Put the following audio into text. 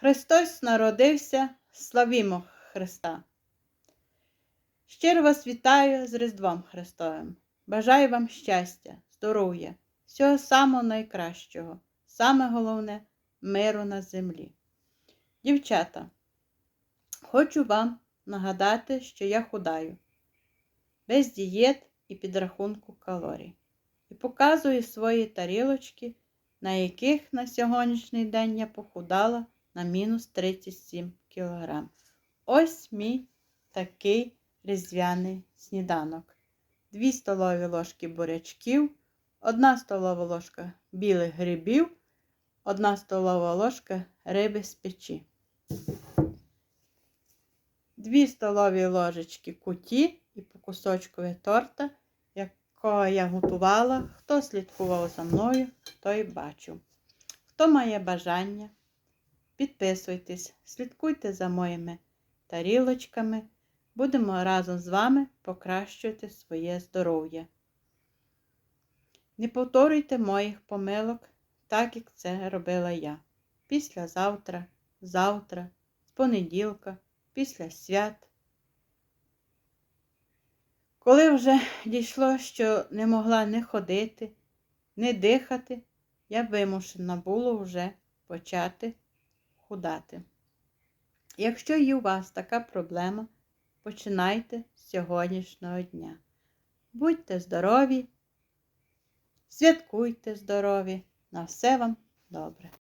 Христос народився, славімо Христа. Щиро вас вітаю з Різдвом Христовим. Бажаю вам щастя, здоров'я, всього самого найкращого, саме головне миру на землі. Дівчата, хочу вам нагадати, що я худаю, без дієт і підрахунку калорій. І показую свої тарілочки, на яких на сьогоднішній день я похудала на мінус 37 кг. Ось мій такий різдвяний сніданок. 2 столові ложки бурячків, 1 столова ложка білих грибів, 1 столова ложка риби з печі. 2 столові ложечки куті і по кусочкові торта, якого я готувала. Хто слідкував за мною, той бачив. Хто має бажання, підписуйтесь, слідкуйте за моїми тарілочками. Будемо разом з вами покращувати своє здоров'я. Не повторюйте моїх помилок, так як це робила я. Післязавтра, завтра, з понеділка, після свят. Коли вже дійшло, що не могла не ходити, не дихати, я вимушена було вже почати худати. Якщо є у вас така проблема, починайте з сьогоднішнього дня. Будьте здорові, святкуйте здорові, на все вам добре.